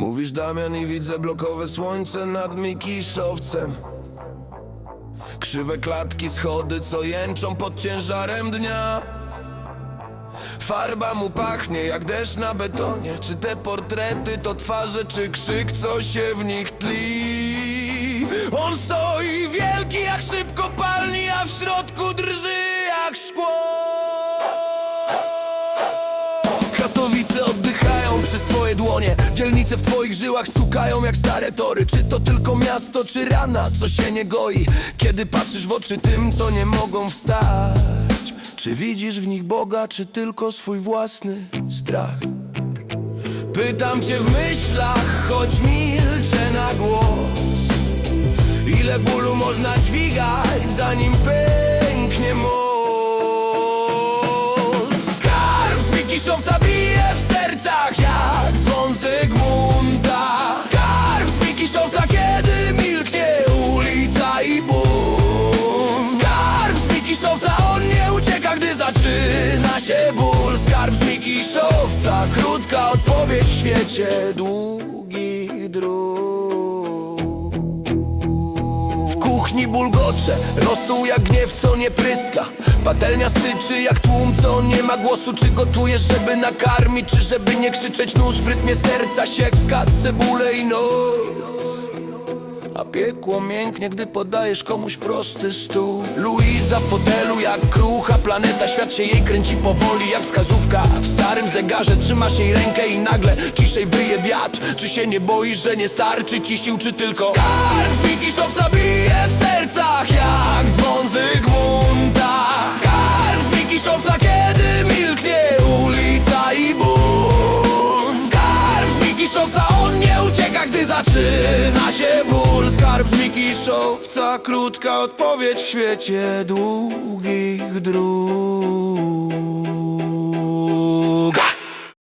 Mówisz Damian i widzę blokowe słońce nad Mikiszowcem. Krzywe klatki, schody, co jęczą pod ciężarem dnia. Farba mu pachnie jak deszcz na betonie. Czy te portrety to twarze, czy krzyk, co się w nich tli? On stoi wielki twoje dłonie. Dzielnice w twoich żyłach stukają jak stare tory. Czy to tylko miasto, czy rana, co się nie goi? Kiedy patrzysz w oczy tym, co nie mogą wstać. Czy widzisz w nich Boga, czy tylko swój własny strach? Pytam cię w myślach, choć milczę na głos. Ile bólu można dźwigać, zanim pęknie most się ból Skarb z Mikiszowca, krótka odpowiedź w świecie. Długich dróg w kuchni bulgocze, rosół jak gniew, co nie pryska. Patelnia syczy jak tłum, co nie ma głosu. Czy gotujesz, żeby nakarmić, czy żeby nie krzyczeć? Nóż w rytmie serca sieka. Cebulę i noc a piekło mięknie, gdy podajesz komuś prosty stół. Luiza w fotelu jak krucha planeta. Świat się jej kręci powoli jak wskazówka. W starym zegarze trzymasz jej rękę i nagle ciszej wyje wiatr. Czy się nie boisz, że nie starczy ci sił, czy tylko Skarb z Mikiszowca bije w sercach jak gdy zaczyna się ból. Skarb z Mikiszowca, krótka odpowiedź w świecie długich dróg